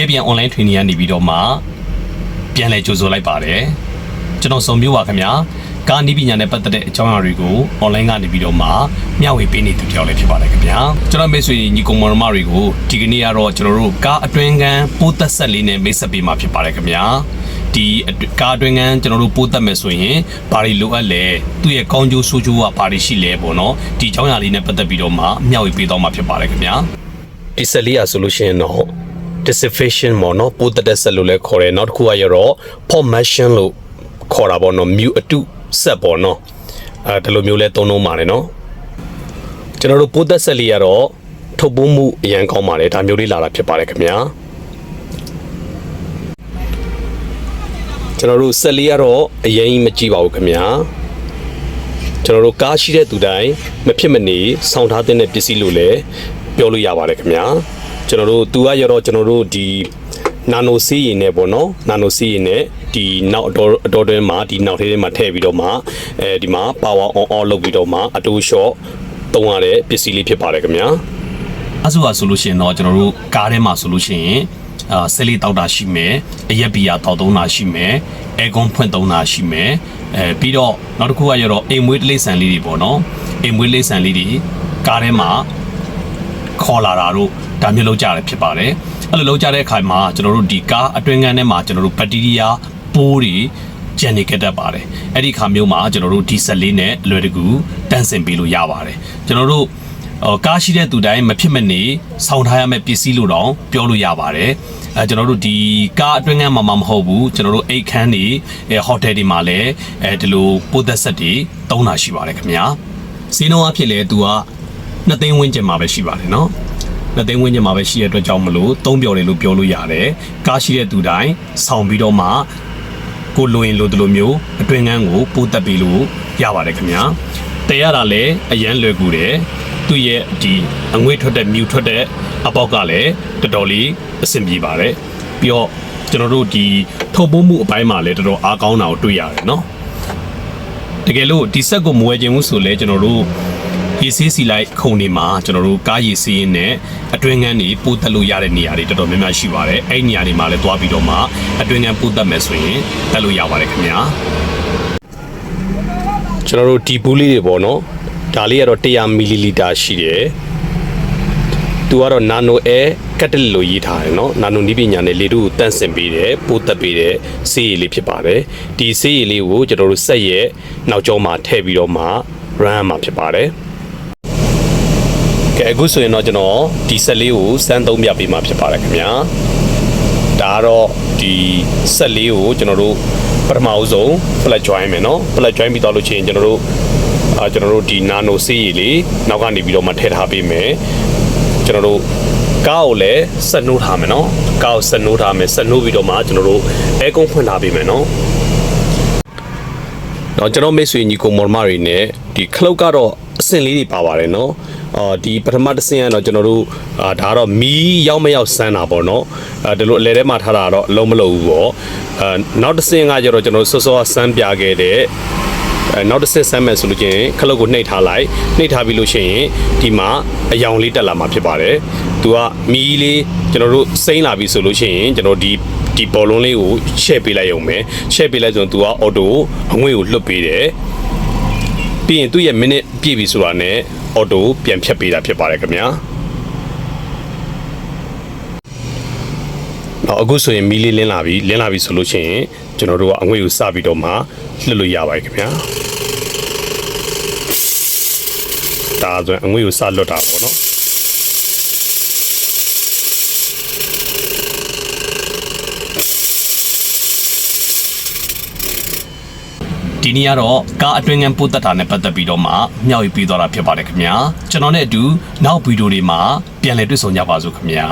ရဲပြန် online training ကနေပြီးတော့မှပြန်လဲကြိုဆိုလိုက်ပါတယ်ကျွန်တော်စုံမျိုးပါခင်ဗျာကားနီးပညာနဲ့ပတ်သက်တဲ့အကြောင်းအရာတွေကို online ကနေပြီးတော့မှမျှဝေပေးနေသူတယောက်လည်းဖြစ်ပါတယ်ခင်ဗျာကျွန်တော်မိတ်ဆွေညီကောင်မောင်နှမတွေကိုဒီကနေ့ကတော့ကျွန်တော်တို့ကားအတွင်းကန်းပိုးသက်ဆက်လေးနဲ့မိတ်ဆက်ပေးမှာဖြစ်ပါတယ်ခင်ဗျာဒီကားအတွင်းကန်းကျွန်တော်တို့ပိုးသက်မယ်ဆိုရင်ဘာတွေလိုအပ်လဲသူ့ရဲ့ကောင်းကျိုးဆိုးကျိုးကဘာတွေရှိလဲပေါ့နော်ဒီအကြောင်းအရာလေးနဲ့ပတ်သက်ပြီးတော့မှမျှဝေပေးတော့မှာဖြစ်ပါတယ်ခင်ဗျာဒီဆက်လေးอ่ะဆိုလို့ရှိရင်တော့ dissipation ပေါ့နော်ပိုးတက်တဲ့ဆက်လို့လည်းခေါ်တယ်နောက်တစ်ခုကရတော့ formation လို့ခေါ်တာပေါ့နော် mu အတုဆက်ပေါ့နော်အဲဒီလိုမျိုးလဲသုံးလုံးပါတယ်နော်ကျွန်တော်တို့ပိုးတက်ဆက်လေးကတော့ထုတ်ပိုးမှုအရန်ကောင်းပါတယ်ဒါမျိုးလေးလာတာဖြစ်ပါတယ်ခင်ဗျာကျွန်တော်တို့ဆက်လေးကတော့အရင်မကြည့်ပါဘူးခင်ဗျာကျွန်တော်တို့ကားရှိတဲ့သူတိုင်းမဖြစ်မနေစောင့်ထားတဲ့ပစ္စည်းလို့လည်းပြောလို့ရပါတယ်ခင်ဗျာ ကျွန်တော်တို့သူကရတော့ကျွန်တော်တို့ဒီနာနိုစီးရင်နဲ့ပေါ့နော်နာနိုစီးရင်နဲ့ဒီနောက်အတော်အတော်တွင်းမှာဒီနောက်သေးလေးမှာထည့်ပြီးတော့မှအဲဒီမှာ power on off လုပ်ပြီးတော့မှအတူ short သုံးရတဲ့ပစ္စည်းလေးဖြစ်ပါတယ်ခင်ဗျာအဲ့ဆိုဟာဆိုလို့ရှိရင်တော့ကျွန်တော်တို့ကားထဲမှာဆိုလို့ရှိရင်အာဆယ်လီတောက်တာရှိမယ်အရက်ဘီယာတောက်သုံးတာရှိမယ်အဲကွန်ဖွင့်သုံးတာရှိမယ်အဲပြီးတော့နောက်တစ်ခုကရတော့အိမ်မွေးတိရစ္ဆာန်လေးတွေပေါ့နော်အိမ်မွေးတိရစ္ဆာန်လေးတွေကားထဲမှာ ခေါ်လာတာတို့ဒါမျိုးလောက်ကြရဖြစ်ပါတယ်အဲ့လိုလောက်ကြတဲ့အခါမှာကျွန်တော်တို့ဒီကားအတွင်းကန်းထဲမှာကျွန်တော်တို့ဘက်တီးရီးယားပိုးတွေကျန်နေခဲ့တတ်ပါတယ်အဲ့ဒီခါမျိုးမှာကျွန်တော်တို့ဒီဆက်လေးနဲ့အလွယ်တကူတန့်စင်ပေးလို့ရပါတယ်ကျွန်တော်တို့အော်ကားရှိတဲ့သူတိုင်းမဖြစ်မနေစောင့်ထားရမယ့်ပစ္စည်းလို့တော့ပြောလို့ရပါတယ်အဲကျွန်တော်တို့ဒီကားအတွင်းကန်းမှာမမဟုတ်ဘူးကျွန်တော်တို့အိတ်ခန်းတွေအဲဟိုတယ်တွေမှာလည်းအဲဒီလိုပိုးသက်ဆက်တွေတုံးတာရှိပါတယ်ခင်ဗျာစီးနှုံးအဖြစ်လဲသူက နှစ်သိန်းဝန်းကျင်မှာပဲရှိပါတယ်နော်နှစ်သိန်းဝန်းကျင်မှာပဲရှိတဲ့အတွက်ကြောင့်မလို့သုံးပြော်တယ်လို့ပြောလို့ရတယ်ကားရှိတဲ့သူတိုင်းဆောင်ပြီးတော့မှ ကိုလိုရင်လိုတလိုမျိုးအတွင်ငန်းကိုပိုးတက်ပြီးလို့ရပါတယ်ခင်ဗျာတရတာလည်းအရန်လွယ်ကူတယ်သူ့ရဲ့ဒီအငွေ့ထွက်တဲ့မြူထွက်တဲ့အပေါက်ကလည်းတော်တော်လေးအဆင်ပြေပါတယ်ပြီးတော့ကျွန်တော်တို့ဒီထုတ်ပိုးမှုအပိုင်းမှာလည်းတော်တော်အားကောင်းတာကိုတွေ့ရတယ်เนาะတကယ်လို့ဒီဆက်ကိုမဝယ်ခြင်းဘူးဆိုလဲကျွန်တော်တို့ ရေဆေးစီလိုက်ခုံနေမှာကျွန်တော်တို့ကားရေဆေးရင်းနဲ့အတွင်းငန်းတွေပိုးတက်လို့ရတဲ့နေရာတွေတော်တော်များများရှိပါတယ်အဲ့ဒီနေရာတွေမှာလည်းသွားပြီးတော့မှအတွင်းငန်းပိုးတက်မယ်ဆိုရင်တက်လို့ရပါတယ်ခင်ဗျာကျွန်တော်တို့ဒီဘူးလေးတွေပေါ့နော်ဒါလေးကတော့100မီလီလီတာရှိတယ်သူကတော့ nano air ကတ်တလလို့ရေးထားတယ်เนาะ nano နီးပညာနဲ့လေတို့ကိုတန့်စင်ပေးတယ်ပိုးသက်ပေးတဲ့ဆေးရည်လေးဖြစ်ပါတယ်ဒီဆေးရည်လေးကိုကျွန်တော်တို့ဆက်ရဲ့နောက်ကျောမှာထည့်ပြီးတော့မှ run မှာဖြစ်ပါတယ် ကဲအခုဆိုရင်တော့ကျွန်တော်ဒီဆက်လေးကိုစမ်းသုံးပြပေးမှာဖြစ်ပါတယ်ခင်ဗျာဒါကတော့ဒီဆက်လေးကိုကျွန်တော်တို့ပထမအဆုံး plug join မယ်နော် plug join ပြီးတော့လို့ချင်းကျွန်တော်တို့အာကျွန်တော်တို့ဒီ nano စေးရည်လေးနောက်ကနေပြီးတော့မှထည့်ထားပေးမယ်ကျွန်တော်တို့ကားကိုလည်းဆက်နှိုးထားမယ်နော်ကားကိုဆက်နှိုးထားမယ်ဆက်နှိုးပြီးတော့မှကျွန်တော်တို့အဲကုန်းဖွင့်ထားပေးမယ်နော်တော့ကျွန်တော်မိတ်ဆွေညီကိုမော်မတွေနဲ့ဒီခလုတ်ကတော့ ဆင့်လေးတွေပါပါတယ်နော်အော်ဒီပထမတစ်ဆင့်ကတော့ကျွန်တော်တို့အာဒါကတော့မီးရောက်မရောက်ဆန်းတာပေါ့နော်အဲဒီလိုအလဲထဲမှာထားတာတော့အလုံးမလုံးဘူးပေါ့အဲနောက်တစ်ဆင့်ကကျတော့ကျွန်တော်စောစောဆန်းပြခဲ့တဲ့အဲနောက်တစ်ဆင့်ဆမ်းမယ်ဆိုလို့ချင်းခလုတ်ကိုနှိပ်ထားလိုက်နှိပ်ထားပြီးလို့ရှိရင်ဒီမှာအယောင်လေးတက်လာမှာဖြစ်ပါတယ်။သူကမီးလေးကျွန်တော်တို့စိမ့်လာပြီဆိုလို့ရှိရင်ကျွန်တော်ဒီဒီဘောလုံးလေးကိုချဲ့ပေးလိုက်ရုံပဲချဲ့ပေးလိုက်ဆိုရင်သူကအော်တိုအငွေ့ကိုလွတ်ပေးတယ်။ ပြီးရင်သူ့ရဲ့ minute ပြည့်ပြီဆိုတာနဲ့အော်တိုပြန်ဖြတ်ပေးတာဖြစ်ပါတယ်ခင်ဗျာတော့အခုဆိုရင်မီးလေးလင်းလာပြီလင်းလာပြီဆိုလို့ရှိရင်ကျွန်တော်တို့ကအငွေ့ကိုစပြီးတော့မှလွတ်လို့ရပါတယ်ခင်ဗျာဒါဆိုရင်အငွေ့ကိုစလွတ်တာပေါ့နော် ဒီနေ့ကတော့ကားအတွင်းငန်းပို့တက်တာနဲ့ပတ်သက်ပြီးတော့မှမျှဝေပေးသွားတာဖြစ်ပါတယ်ခင်ဗျာကျွန်တော်နဲ့အတူနောက်ဗီဒီယိုတွေမှာပြန်လည်တွေ့ဆုံကြပါစို့ခင်ဗျာ